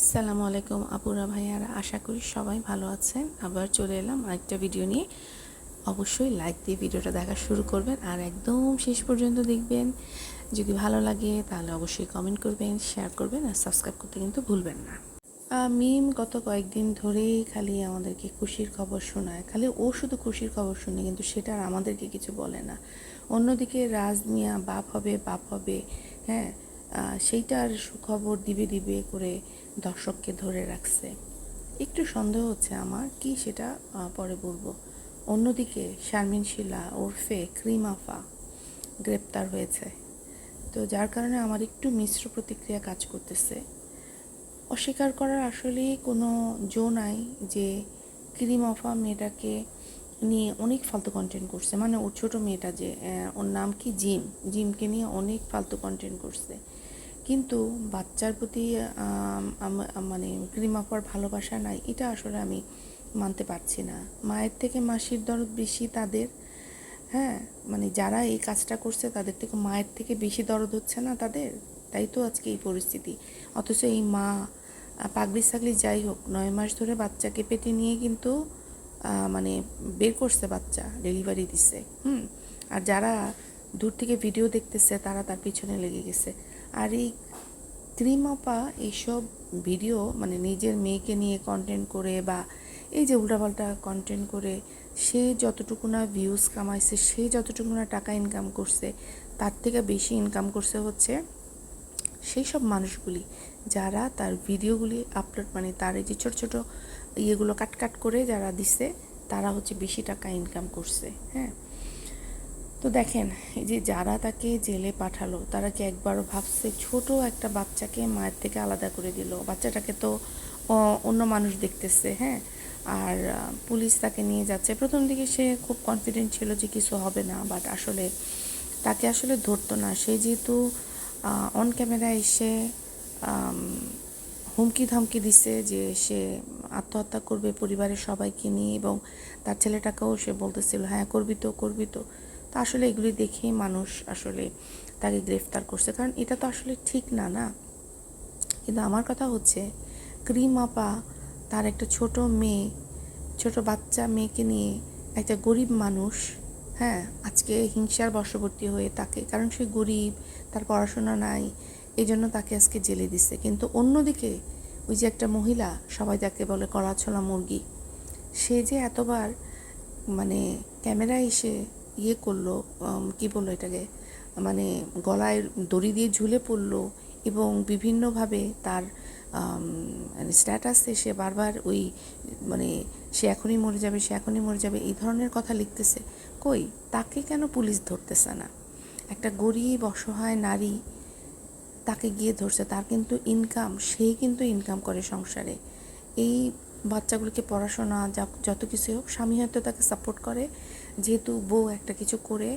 আসসালামু আলাইকুম আপুরা ভাইয়ারা, আশা করি সবাই ভালো আছেন। আবার চলে এলাম আরেকটা ভিডিও নিয়ে। অবশ্যই লাইক দিয়ে ভিডিওটা দেখা শুরু করবেন আর একদম শেষ পর্যন্ত দেখবেন। যদি ভালো লাগে তাহলে অবশ্যই কমেন্ট করবেন শেয়ার করবেন আর সাবস্ক্রাইব করতে কিন্তু ভুলবেন না। মিম গত কয়েকদিন ধরেই খালি আমাদেরকে খুশির খবর শোনায়। খালি ও শুধু খুশির খবর শুনে কিন্তু সেটা আর আমাদেরকে কিছু বলে না। অন্যদিকে রাজ মিয়া বাপ হবে বাপ হবে হ্যাঁ সেইটার সুখবর দিবে দিবে করে দর্শককে ধরে রাখছে। একটু সন্দেহ হচ্ছে আমার, কি সেটা পরে বলব। অন্যদিকে শারমিন শিলা ওরফে ক্রিমাফা গ্রেপ্তার হয়েছে। তো যার কারণে আমার একটু মিশ্র প্রতিক্রিয়া কাজ করতেছে। অস্বীকার করার আসলে কোনো জো নাই যে ক্রিমাফা মেয়েটাকে নিয়ে অনেক ফালতু কন্টেন্ট করছে। মানে ওর ছোটো মেয়েটা যে ওর নাম কি? জিম। জিমকে নিয়ে অনেক ফালতু কন্টেন্ট করছে। কিন্তু বাচ্চার প্রতি মানে ক্রিম ভালোবাসা নাই, এটা আসলে আমি মানতে পারছি না। মায়ের থেকে মাসির দরদ বেশি তাদের হ্যাঁ? মানে যারা এই কাজটা করছে, তাদের থেকে মায়ের থেকে বেশি দরদ হচ্ছে না তাদের? তাই তো আজকে এই পরিস্থিতি। অথচ এই মা পাগলি সাগলি যাই হোক, নয় মাস ধরে বাচ্চাকে পেটে নিয়ে কিন্তু মানে বের করছে বাচ্চা, ডেলিভারি দিছে, হুম? আর যারা দূর থেকে ভিডিও দেখতেছে, তারা তার পিছনে লেগে গেছে। আর এই ক্রিমাপা এইসব ভিডিও মানে নিজের মেয়েকে নিয়ে কন্টেন্ট করে বা এই যে উল্টাপাল্টা কন্টেন্ট করে, সে যতটুকু না ভিউজ কামাইছে, সে যতটুকু না টাকা ইনকাম করছে, তার থেকে বেশি ইনকাম করছে হচ্ছে সেই সব মানুষগুলি যারা তার ভিডিওগুলি আপলোড মানে তার এই যে ছোটো ছোটো ইয়েগুলো কাট কাট করে যারা দিছে, তারা হচ্ছে বেশি টাকা ইনকাম করছে হ্যাঁ। তো দেখেন, এই যে যারা তাকে জেলে পাঠালো, তারা কি একবারও ভাবছে ছোট একটা বাচ্চাকে মায়ের থেকে আলাদা করে দিল? বাচ্চাটাকে তো অন্য মানুষ দেখতেছে হ্যাঁ? আর পুলিশ তাকে নিয়ে যাচ্ছে। প্রথম দিকে সে খুব কনফিডেন্ট ছিল যে কিছু হবে না বাট আসলে তাকে আসলে ধরতো না। সে যেহেতু অন ক্যামেরা এসে হুমকি ধমকি দিছে যে সে আত্মহত্যা করবে পরিবারের সবাইকে নিয়ে এবং তার ছেলেটাকেও সে বলতেছিল হ্যাঁ করবি তো করবি তো। তো আসলে এগুলি দেখেই মানুষ আসলে তাকে গ্রেফতার করছে। কারণ এটা তো আসলে ঠিক না না? কিন্তু আমার কথা হচ্ছে, ক্রিম আপা তার একটা ছোট মেয়ে, ছোট বাচ্চা মেয়েকে নিয়ে একটা গরিব মানুষ হ্যাঁ আজকে হিংসার বশবর্তী হয়ে তাকে, কারণ সে গরিব, তার পড়াশোনা নাই এই জন্য তাকে আজকে জেলে দিচ্ছে কিন্তু অন্যদিকে ওই যে একটা মহিলা, সবাই যাকে বলে কলাছলা মুরগি, সে যে এতবার মানে ক্যামেরায় এসে ইয়ে করল কি বলল এটাকে মানে গলায় দড়ি দিয়ে ঝুলে পড়ল এবং বিভিন্নভাবে তার স্ট্যাটাসে সে বারবার ওই মানে সে এখনই মরে যাবে, সে এখনই মরে যাবে, এই ধরনের কথা লিখতেছে। কই? তাকে কেন পুলিশ ধরতেছে না? একটা গরিব, অসহায় নারী তাকে গিয়ে ধরছে, তার কিন্তু ইনকাম সেই কিন্তু ইনকাম করে সংসারে। এই বাচ্চাগুলোকে পড়াশোনা, যা, যত কিছু হোক, স্বামী হয়তো তাকে সাপোর্ট করে যেহেতু বউ একটা কিছু করে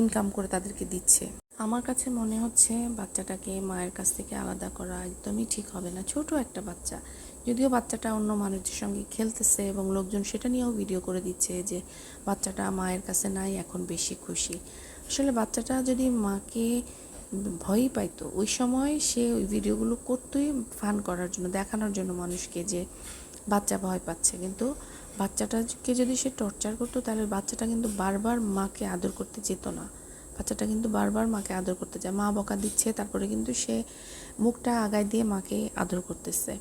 ইনকাম করে তাদেরকে দিচ্ছে। আমার কাছে মনে হচ্ছে বাচ্চাটাকে মায়ের কাছ থেকে আলাদা করা একদমই ঠিক হবে না। ছোট একটা বাচ্চা। যদিও বাচ্চাটা অন্য মানুষদের সঙ্গে খেলতেছে এবং লোকজন সেটা নিয়েও ভিডিও করে দিচ্ছে যে বাচ্চাটা মায়ের কাছে নাই, এখন বেশি খুশি। আসলে বাচ্চাটা যদি মাকে ভয়ই পাইতো, ওই সময় সে ওই ভিডিওগুলো করতোই ফান করার জন্য, দেখানোর জন্য মানুষকে যে বাচ্চা ভয় পাচ্ছে। কিন্তু বাচ্চাটাকে যদি সে টর্চার করতো, তাহলে বাচ্চাটা কিন্তু বারবার মাকে আদর করতে যেত না। বাচ্চাটা কিন্তু বারবার মাকে আদর করতে যায়। মা বকা দিচ্ছে, তারপরে কিন্তু সে মুখটা আগায় দিয়ে মাকে আদর করতেছে।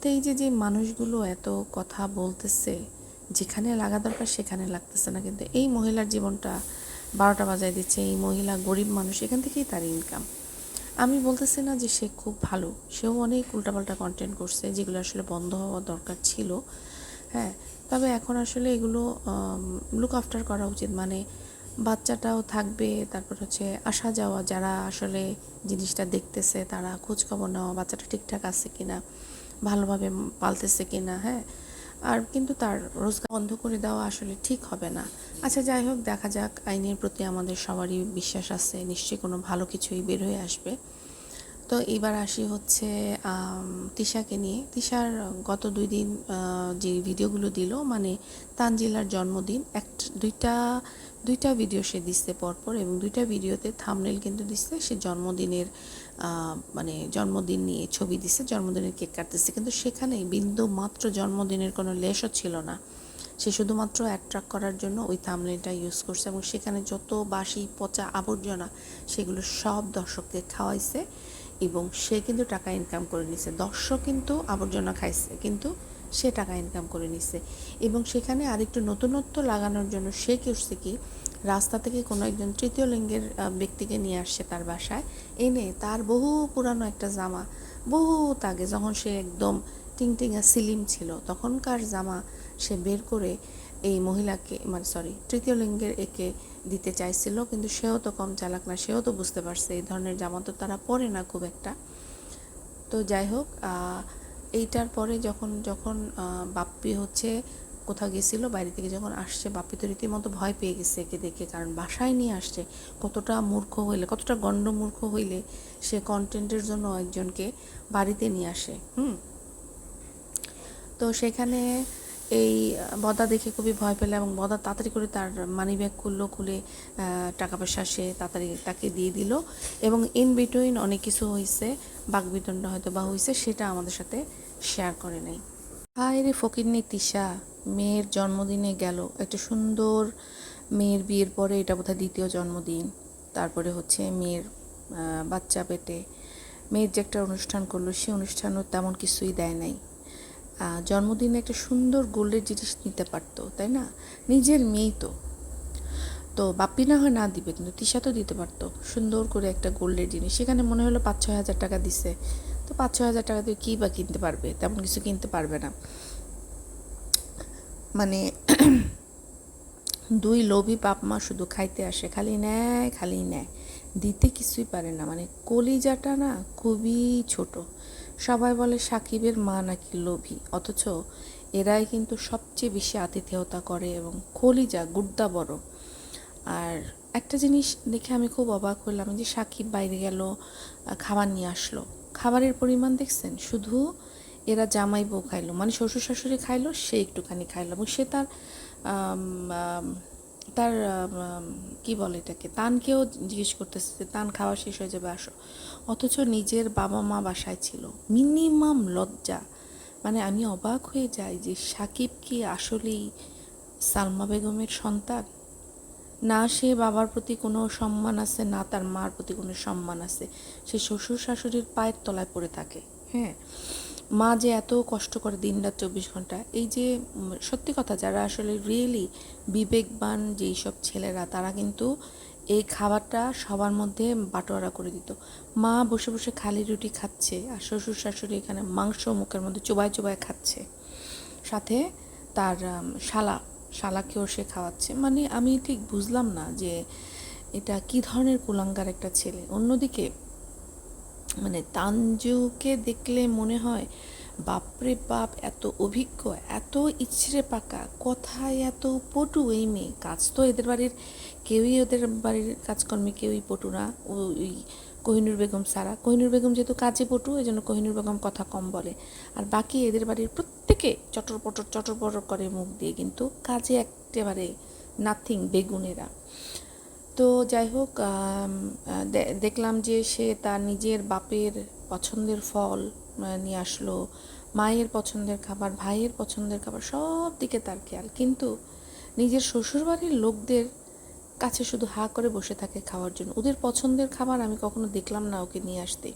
তো এই যে যে মানুষগুলো এত কথা বলতেছে, যেখানে লাগা দরকার সেখানে লাগতেছে না। কিন্তু এই মহিলার জীবনটা বারোটা বাজায় দিচ্ছে। এই মহিলা গরিব মানুষ, এখান থেকেই তার ইনকাম আমি বলতেছি না যে সে খুব ভালো। সেও অনেক উল্টাপাল্টা কন্টেন্ট করছে, যেগুলো আসলে বন্ধ হওয়া দরকার ছিল। হ্যাঁ তবে এখন আসলে এগুলো লুক আফটার করা উচিত। মানে বাচ্চাটাও থাকবে, তারপর হচ্ছে আসা যাওয়া, যারা আসলে জিনিসটা দেখতেছে, তারা খোঁজখবর নেওয়া, বাচ্চাটা ঠিকঠাক আছে কিনা, ভালোভাবে পালতেছে কিনা হ্যাঁ। আর কিন্তু তার রোজগার বন্ধ করে দেওয়া আসলে ঠিক হবে না। আচ্ছা যাই হোক, দেখা যাক, আইনের প্রতি আমাদের সবারই বিশ্বাস আছে, নিশ্চয়ই কোনো ভালো কিছুই বের হয়ে আসবে। তো এবার আসি হচ্ছে তিশাকে নিয়ে। তিশার গত দুই দিন যে ভিডিওগুলো দিল মানে তানজিলার জন্মদিন, এক, দুইটা দুইটা ভিডিও সে দিচ্ছে পরপর এবং দুইটা ভিডিওতে থামনেল কিন্তু দিচ্ছে। সে জন্মদিনের মানে জন্মদিন নিয়ে ছবি দিচ্ছে, জন্মদিনের কেক কাটতেছে। কিন্তু সেখানে বিন্দু মাত্র জন্মদিনের কোনো লেশও ছিল না। সে শুধুমাত্র অ্যাট্রাক্ট করার জন্য ওই থামনেলটা ইউজ করছে এবং সেখানে যত বাসি পচা আবর্জনা, সেগুলো সব দর্শককে খাওয়াইছে। এবং সে কিন্তু টাকা ইনকাম করে নিছে। দর্শক কিন্তু আবর্জনা খাইছে, কিন্তু সে টাকা ইনকাম করে নিছে। এবং সেখানে আরেকটু নতুনত্ব লাগানোর জন্য সে করছে কি, রাস্তা থেকে কোনো একজন তৃতীয় লিঙ্গের ব্যক্তিকে নিয়ে আসছে তার বাসায়। এনে তার বহু পুরানো একটা জামা বহুত আগে যখন সে একদম টিংটিঙা সিলিম ছিল, তখনকার জামা সে বের করে এই মহিলাকে মানে সরি তৃতীয় লিঙ্গের একে দিতে চাইছিল, কিন্তু সেও তো কম চালাক না, সেও তো বুঝতে পারছে এই ধরনের জামা তো তারা পরে না খুব একটা। তো যাই হোক এইটার পরে যখন যখন বাপ্পি হচ্ছে কোথাও গেছিল, বাইরে থেকে যখন আসছে, বাপ্পি তো রীতিমতো ভয় পেয়ে গেছে একে দেখে, কারণ বাসায় নিয়ে আসছে। কতটা মূর্খ হইলে, কতটা গণ্ড মূর্খ হইলে সে কন্টেন্টের জন্য একজনকে বাড়িতে নিয়ে আসে, হুম? তো সেখানে এই বদা দেখে খুবই ভয় পেল এবং বদা তাড়াতাড়ি করে তার মানি ব্যাগ খুললো, খুলে টাকা পয়সা সে তাড়াতাড়ি তাকে দিয়ে দিল এবং ইন বিটুইন অনেক কিছু হয়েছে বাকবিতণ্ড হয়তো বা হয়েছে সেটা আমাদের সাথে শেয়ার করে নেই। হায় রে ফকিরনি তিশা, মেয়ের জন্মদিনে গেল একটা সুন্দর মেয়ের বিয়ের পরে, এটা বোধহয় দ্বিতীয় জন্মদিন। তারপরে হচ্ছে মেয়ের বাচ্চা পেটে। মেয়ের যে একটা অনুষ্ঠান করল, সে অনুষ্ঠানও তেমন কিছুই দেয় নাই। জন্মদিনে একটা সুন্দর গোল্ডের জিনিস নিতে পারতো, তাই না? নিজের মেয়েই তো। তো বাপ্পি না হয় না দিবে, কিন্তু তিশা তো দিতে পারতো। সুন্দর করে একটা গোল্ডের জিনিস। সেখানে মনে হলো পাঁচ ছয় হাজার টাকা দিছে। তো পাঁচ ছয় হাজার টাকা দিয়ে কী বা কিনতে পারবে? তেমন কিছু কিনতে পারবে না। মানে দুই লোভী বাপ মা শুধু খাইতে আসে, খালি নেয় খালি নেয়। দিতে কিছুই পারে না। মানে কলিজাটা না খুবই ছোট। সবাই বলে সাকিবের মা নাকি লোভী, অথচ এরাই কিন্তু সবচেয়ে বেশি আতিথেয়তা করে এবং কলিজা গুড্ডা বড়। আর একটা জিনিস দেখে আমি খুব অবাক হলাম যে সাকিব বাইরে গেল খাবার নিয়ে আসলো। খাবারের পরিমাণ দেখছেন? শুধু এরা জামাই বউ খাইলো মানে শ্বশুর শাশুড়ি খাইলো, সে একটুখানি খাইলো এবং সে তার তার কি বলে এটাকে, তানকেও জিজ্ঞেস করতেছে যে, তান, খাওয়া শেষ হয়ে যাবে, আসো। অথচ নিজের বাবা মা বাসায় ছিল। মিনিমাম লজ্জা। মানে আমি অবাক হয়ে যাই যে, সাকিব কি আসলেই সালমা বেগমের সন্তান? না, সে বাবার প্রতি কোনো সম্মান আছে, না, তার মার প্রতি কোনো সম্মান আছে। সে শ্বশুর শাশুড়ির পায়ের তলায় পড়ে থাকে। হ্যাঁ? মা যে এত কষ্ট করে দিন রাত চব্বিশ ঘণ্টা, এই যে সত্যি কথা যারা আসলে রিয়েলি বিবেকবান যেই সব ছেলেরা, তারা কিন্তু এই খাবারটা সবার মধ্যে বাটোয়ারা করে দিত। মা বসে বসে খালি রুটি খাচ্ছে আর শ্বশুর শাশুড়ি এখানে মাংস মুখের মধ্যে চোবায় চোবায় খাচ্ছে। সাথে তার শালা, শালাকেও সে খাওয়াচ্ছে। মানে আমি ঠিক বুঝলাম না যে এটা কি ধরনের কুলাঙ্গার একটা ছেলে। অন্যদিকে মানে তানজুকে দেখলে মনে হয়, বাপরে বাপ, এত অভিজ্ঞ, এত ইছড়ে পাকা, কথায় এত পটু এই মেয়ে, কাজ তো এদের বাড়ির, কেউই ওদের বাড়ির কাজকর্মে কেউই পটু না। ওই কোহিনুর বেগম সারা কোহিনুর বেগম যেহেতু কাজে পটু এই জন্য কোহিনুর বেগম কথা কম বলে। আর বাকি এদের বাড়ির প্রত্যেকে চটর পটর চটর পটর করে মুখ দিয়ে, কিন্তু কাজে একেবারে নাথিং বেগুনেরা। তো যাই হোক দেখলাম যে সে তার নিজের বাপের পছন্দের ফল নিয়ে আসলো, মায়ের পছন্দের খাবার, ভাইয়ের পছন্দের খাবার, সব দিকে তার খেয়াল। কিন্তু নিজের শ্বশুরবাড়ির লোকদের কাছে শুধু হা করে বসে থাকে খাওয়ার জন্য। ওদের পছন্দের খাবার আমি কখনো দেখলাম না ওকে নিয়ে আসতে।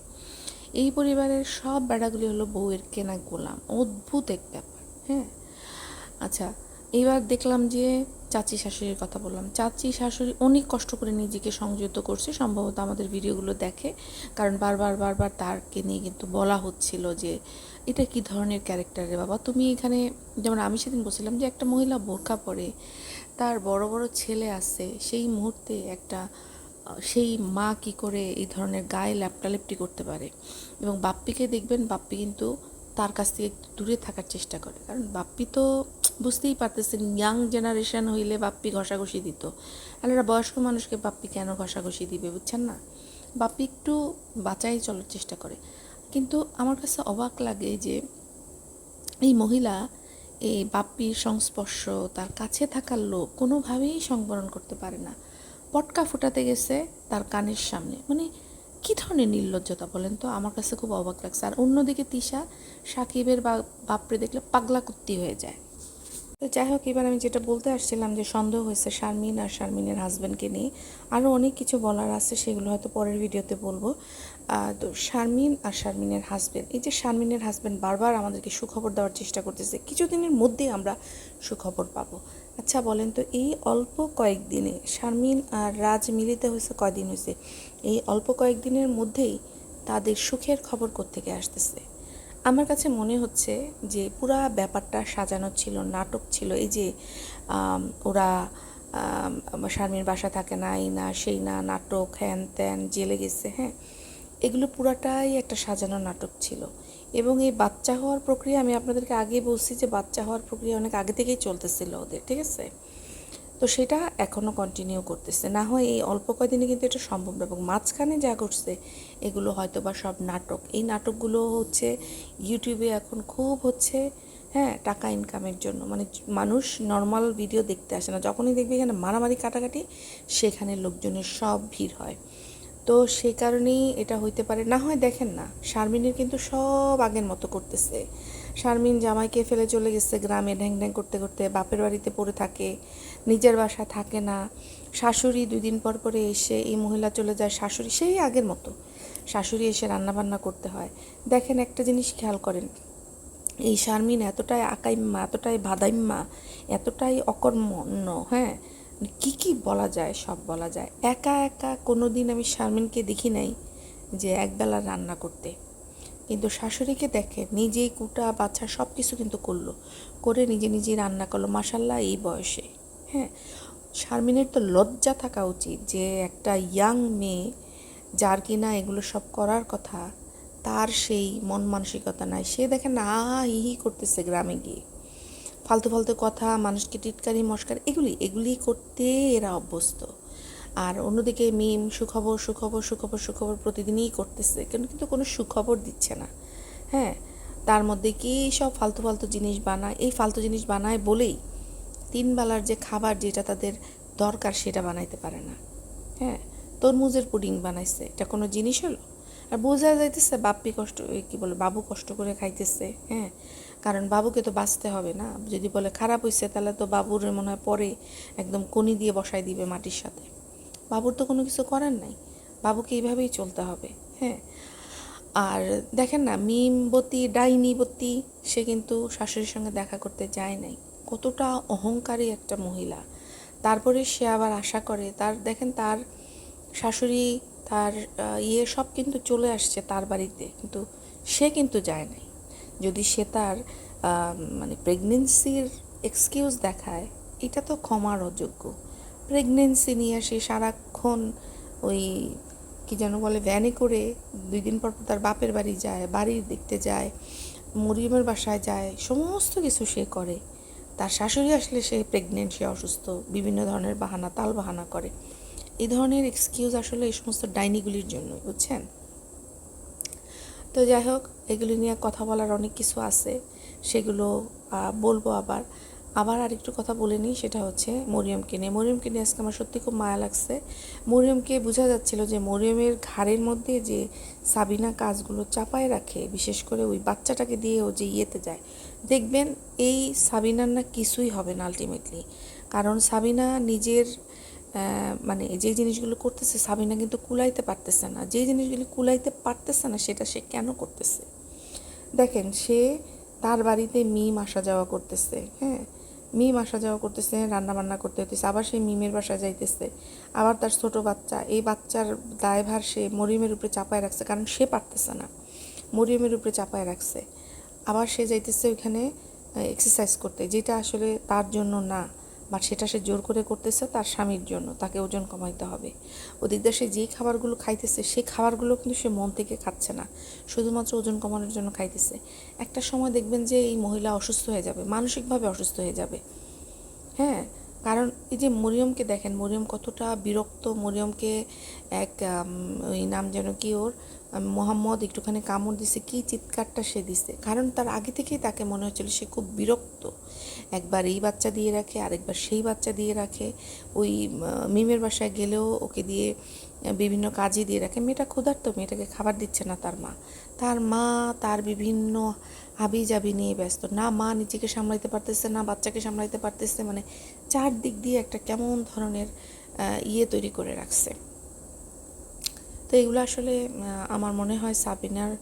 এই পরিবারের সব বেড়াগুলি হলো বউয়ের কেনা গোলাম। অদ্ভুত এক ব্যাপার হ্যাঁ? আচ্ছা এবার দেখলাম যে চাচি শাশুড়ির কথা বললাম। চাচি শাশুড়ি অনেক কষ্ট করে নিজেকে সংযত করছে, সম্ভবত আমাদের ভিডিওগুলো দেখে। কারণ বারবার বারবার তারকে নিয়ে কিন্তু বলা হচ্ছিল যে, এটা কি ধরনের ক্যারেক্টার রে বাবা? তুমি এখানে যেমন আমি সেদিন বলছিলাম যে, একটা মহিলা বোরখা পরে, তার বড় বড় ছেলে আছে, সেই মুহূর্তে একটা, সেই মা কি করে এই ধরনের গায়ে ল্যাপটালেপটি করতে পারে? এবং বাপ্পিকে দেখবেন, বাপ্পি কিন্তু তার কাছ থেকে একটু দূরে থাকার চেষ্টা করে। কারণ বাপ্পি তো বুঝতেই পারতেছেন ইয়াং জেনারেশন হইলে বাপ্পি ঘষাঘষি দিত। আর একটা বয়স্ক মানুষকে বাপ্পি কেন ঘষাঘষি দিবে বুঝছেন না? বাপ্পি একটু বাঁচাই চলার চেষ্টা করে। কিন্তু আমার কাছে অবাক লাগে যে এই মহিলা এই বাপ্পির সংস্পর্শ, তার কাছে থাকার লোক কোনোভাবেই সংবরণ করতে পারে না। পটকা ফুটাতে গেছে তার কানের সামনে। মানে কী ধরনের নির্লজ্জতা বলেন তো? আমার কাছে খুব অবাক লাগছে। আর অন্যদিকে তিশা, সাকিবের বাপরে দেখলে পাগলা কুত্তি হয়ে যায়। তো যাই হোক, এবার আমি যেটা বলতে আসছিলাম যে সন্দেহ হয়েছে শারমিন আর শারমিনের হাজব্যান্ডকে নিয়ে। আরও অনেক কিছু বলার আছে, সেগুলো হয়তো পরের ভিডিওতে বলব। তো শারমিন আর শারমিনের হাজব্যান্ড এই যে শারমিনের হাজব্যান্ড বারবার আমাদেরকে সুখবর দেওয়ার চেষ্টা করতেছে, কিছুদিনের মধ্যেই আমরা সুখবর পাবো। আচ্ছা বলেন তো, এই অল্প কয়েকদিনে শারমিন আর রাজ মিলিতে হয়েছে কয়দিন হয়েছে? এই অল্প কয়েকদিনের মধ্যেই তাদের সুখের খবর কোত্থেকে আসতেছে? আমার কাছে মনে হচ্ছে যে পুরা ব্যাপারটা সাজানো ছিল, নাটক ছিল, এই যে ওরা শারমিন বাসা থাকে না, এই না, সেই না, নাটক, হ্যান ত্যান, জেলে গেছে হ্যাঁ? এগুলো পুরাটাই একটা সাজানো নাটক ছিল। এবং এই বাচ্চা হওয়ার প্রক্রিয়া আমি আপনাদেরকে আগে বলছি যে বাচ্চা হওয়ার প্রক্রিয়া অনেক আগে থেকেই চলতেছিল ওদের, ঠিক আছে? তো সেটা এখনও কন্টিনিউ করতেছে। না হয় এই অল্প কয়দিনে কিন্তু এটা সম্ভব না। এবং মাঝখানে যা ঘটছে, এগুলো হয়তো বা সব নাটক। এই নাটকগুলো হচ্ছে ইউটিউবে এখন খুব হচ্ছে হ্যাঁ টাকা ইনকামের জন্য। মানে মানুষ নর্মাল ভিডিও দেখতে আসে না। যখনই দেখবে এখানে মারামারি, কাটাকাটি, সেখানে লোকজনের সব ভিড় হয়। তো সেই কারণেই এটা হইতে পারে। না হয় দেখেন না, শারমিনের কিন্তু সব আগের মতো করতেছে। শারমিন জামাইকে ফেলে চলে গেছে গ্রামে, ঢ্যাং ঢ্যাং করতে করতে, বাপের বাড়িতে পড়ে থাকে, নিজের বাসা থাকে না। শাশুড়ি দুই দিন পর পরে এসে এই মহিলা চলে যায় শাশুড়ি সেই আগের মতো। শাশুড়ি এসে রান্নাবান্না করতে হয়। দেখেন একটা জিনিস খেয়াল করেন, এই শারমিন এতটাই আকাইম্মা, এতটাই ভাদাইম্মা, এতটাই অকর্মণ্য হ্যাঁ? কি কি বলা যায়, সব বলা যায়। একা একা কোনো দিন আমি শারমিনকে দেখি নাই যে একবেলা রান্না করতে। কিন্তু শাশুড়িকে দেখে নিজেই কুটা বাচ্চা সব কিছু কিন্তু করল। করে নিজে নিজেই রান্না করল। মাসাল্লাহ এই বয়সে। হ্যাঁ শারমিনের তো লজ্জা থাকা উচিত যে একটা ইয়াং মেয়ে যার কিনা এগুলো সব করার কথা, তার সেই মন মানসিকতা নাই। সে দেখে না হি হি করতেছে গ্রামে গিয়ে। ফালতু ফালতু কথা, মানুষকে টিটকারি, মস্কার, এগুলি এগুলি করতে এরা অভ্যস্ত। আর অন্যদিকে মিম, সুখবর সুখবর সুখবর সুখবর প্রতিদিনই করতেছে কিন্তু কিন্তু কোনো সুখবর দিচ্ছে না। হ্যাঁ তার মধ্যে কি সব ফালতু ফালতু জিনিস বানায়, এই ফালতু জিনিস বানায় বলেই তিন বেলার যে খাবার যেটা তাদের দরকার সেটা বানাইতে পারে না। হ্যাঁ তরমুজের পুডিং বানাইছে, এটা কোনো জিনিস হলো? আর বোঝা যাইতেছে বাপ্পি কষ্ট কি বলে, বাবু কষ্ট করে খাইতেছে হ্যাঁ। কারণ বাবুকে তো বাঁচতে হবে না। যদি বলে খারাপ হয়েছে তাহলে তো বাবুর মনে হয় পরে একদম কনি দিয়ে বসাই দিবে মাটির সাথে। বাবুর তো কোনো কিছু করার নাই। বাবুকে এইভাবেই চলতে হবে হ্যাঁ? আর দেখেন না মিমবতী ডাইনিবতী সে কিন্তু শাশুড়ির সঙ্গে দেখা করতে যায় নাই। কতটা অহংকারী একটা মহিলা। তারপরে সে আবার আশা করে, তার দেখেন তার শাশুড়ি, তার ইয়ে সব কিন্তু চলে আসছে তার বাড়িতে, কিন্তু সে কিন্তু যায় নাই। যদি সে তার মানে প্রেগনেন্সির এক্সকিউজ দেখায়, এটা তো ক্ষমার অযোগ্য। প্রেগনেন্সি নিয়ে সে সারাক্ষণ ওই, কি যেন বলে ভ্যানে করে দুই দিন পর তার বাপের বাড়ি যায় বাড়ি দেখতে যায়, মরিয়মের বাসায় যায়, সমস্ত কিছু সে করে। তার শাশুড়ি আসলে সে প্রেগনেন্ট সে অসুস্থ, বিভিন্ন ধরনের বাহানা তাল বাহানা করে। এই ধরনের এক্সকিউজ আসলে এই সমস্ত ডাইনিগুলির জন্য বুঝছেন? তো যাই হোক, এগুলি নিয়ে কথা বলার অনেক কিছু আছে। সেগুলো বলব আবার। আবার আরেকটু কথা বলে নিই, সেটা হচ্ছে মরিয়মকে নিয়ে। মরিয়মকে নিয়ে আজকে আমার সত্যি খুব মায়া লাগছে। মরিয়মকে বোঝা যাচ্ছিল যে মরিয়মের ঘাড়ের মধ্যে যে সাবিনা কাজগুলো চাপায় রাখে, বিশেষ করে ওই বাচ্চাটাকে দিয়ে ও যে ইয়েতে যায়, দেখবেন এই সাবিনার না কিছুই হবে না আলটিমেটলি কারণ সাবিনা নিজের মানে যে জিনিসগুলো করতেছে, সাবিনা কিন্তু কুলাইতে পারতেছে না। যে জিনিসগুলো কুলাইতে পারতেছে না, সেটা সে কেন করতেছে? দেখেন, সে তার বাড়িতে মিম আসা যাওয়া করতেছে হ্যাঁ? মিম আসা যাওয়া করতেছে রান্না বান্না করতে হতেছে আবার সে মিমের বাসায় যাইতেছে। আবার তার ছোট বাচ্চা, এই বাচ্চার দায়ভার সে মরিয়মের উপরে চাপায় রাখছে, কারণ সে পারতেছে না। মরিয়মের উপরে চাপায় রাখছে। আবার সে যাইতেছে ওইখানে এক্সারসাইজ করতে, যেটা আসলে তার জন্য না। বাট সেটা সে জোর করে করতেছে তার স্বামীর জন্য, তাকে ওজন কমাইতে হবে। ওদিক সে যেই খাবারগুলো খাইতেছে, সেই খাবারগুলো কিন্তু সে মন থেকে খাচ্ছে না। শুধুমাত্র ওজন কমানোর জন্য খাইতেছে। একটা সময় দেখবেন যে এই মহিলা অসুস্থ হয়ে যাবে, মানসিকভাবে অসুস্থ হয়ে যাবে। হ্যাঁ? কারণ এই যে মরিয়মকে দেখেন, মরিয়ম কতটা বিরক্ত, মরিয়মকে এক ওই নাম যেন কি ওর মোহাম্মদ একটুখানি কামড় দিছে, কি চিৎকারটা সে দিছে। কারণ তার আগে থেকেই তাকে মনে হচ্ছিল সে খুব বিরক্ত। একবার এই বাচ্চা দিয়ে রাখে, আরেকবার সেই বাচ্চা দিয়ে রাখে। ওই মিমের বাসায় গেলেও ওকে দিয়ে বিভিন্ন কাজে দিয়ে রাখে। মেয়েটা ক্ষুধার্ত, মেয়েটাকে খাবার দিচ্ছে না তার মা। তার মা, তার বিভিন্ন হাবি জাবি নিয়ে ব্যস্ত। না, মা নিজেকে সামলাইতে পারতেছে না, বাচ্চাকে সামলাইতে পারতেছে মানে চারদিক দিয়ে একটা কেমন ধরনের ইয়ে তৈরি করে রাখছে। তো এগুলো আসলে আমার মনে হয় সাবিনার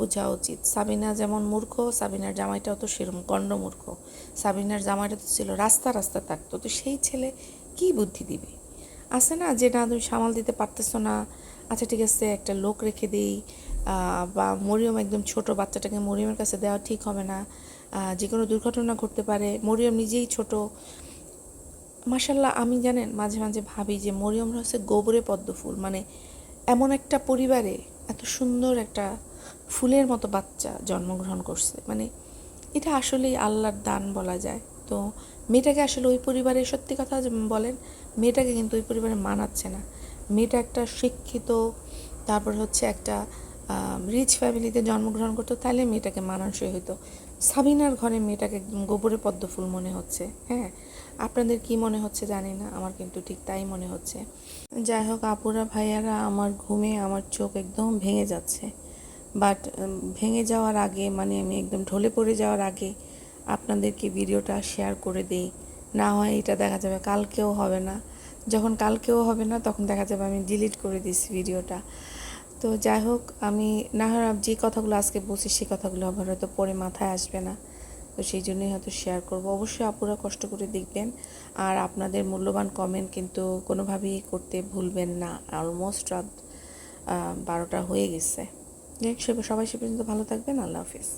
বোঝা উচিত। সাবিনা যেমন মূর্খ, সাবিনার জামাইটাও তো সেরকম গণ্ড মূর্খ সাবিনার জামাইটা তো ছিল রাস্তা রাস্তা থাকতো তো সেই ছেলে কি বুদ্ধি দিবে? আছে না যে, না, তুমি সামাল দিতে পারতেছো না। আচ্ছা ঠিক আছে, একটা লোক রেখে দিই বা মরিয়ম একদম ছোট বাচ্চাটাকে মরিয়মের কাছে দেওয়া ঠিক হবে না। যে কোনো দুর্ঘটনা ঘটতে পারে। মরিয়ম নিজেই ছোট। মাসাল্লাহ আমি জানেন, মাঝে মাঝে ভাবি যে মরিয়ম হচ্ছে গোবরে পদ্ম ফুল। মানে এমন একটা পরিবারে এত সুন্দর একটা ফুলের মতো বাচ্চা জন্মগ্রহণ করছে। মানে এটা আসলেই আল্লাহর দান বলা যায়। তো মেয়েটাকে আসলে ওই পরিবারের সত্যি কথা বলেন, মেয়েটাকে কিন্তু ওই পরিবারে মানাচ্ছে না। মেয়েটা একটা শিক্ষিত, তারপর হচ্ছে একটা রিচ ফ্যামিলিতে জন্মগ্রহণ করতো, তাহলে মেয়েটাকে মানানসই হতো সাবিনার ঘরে মেয়েটাকে একদম গোবরে পদ্মফুল মনে হচ্ছে হ্যাঁ? আপনাদের কি মনে হচ্ছে জানি না, আমার কিন্তু ঠিক তাই মনে হচ্ছে। যাই হোক, আপুরা, ভাইয়ারা, আমার ঘুমে আমার চোখ একদম ভেঙে যাচ্ছে। বাট ভেঙে যাওয়ার আগে মানে আমি একদম ঢলে পড়ে যাওয়ার আগে আপনাদেরকে ভিডিওটা শেয়ার করে দিই। না হয় এটা দেখা যাবে কালকেও হবে না। যখন কালকেও হবে না, তখন দেখা যাবে আমি ডিলিট করে দিছি ভিডিওটা। তো যাই হোক, আমি না হয় যে কথাগুলো আজকে বলছি সেই কথাগুলো আবার হয়তো পরে মাথায় আসবে না। তো সেই জন্যই হয়তো শেয়ার করব। অবশ্যই আপুরা কষ্ট করে দেখবেন। আর আপনাদের মূল্যবান কমেন্ট কিন্তু কোনোভাবেই করতে ভুলবেন না। অলমোস্ট রাত বারোটা হয়ে গেছে। সবাই সে পর্যন্ত ভালো থাকবেন। আল্লাহ হাফিজ।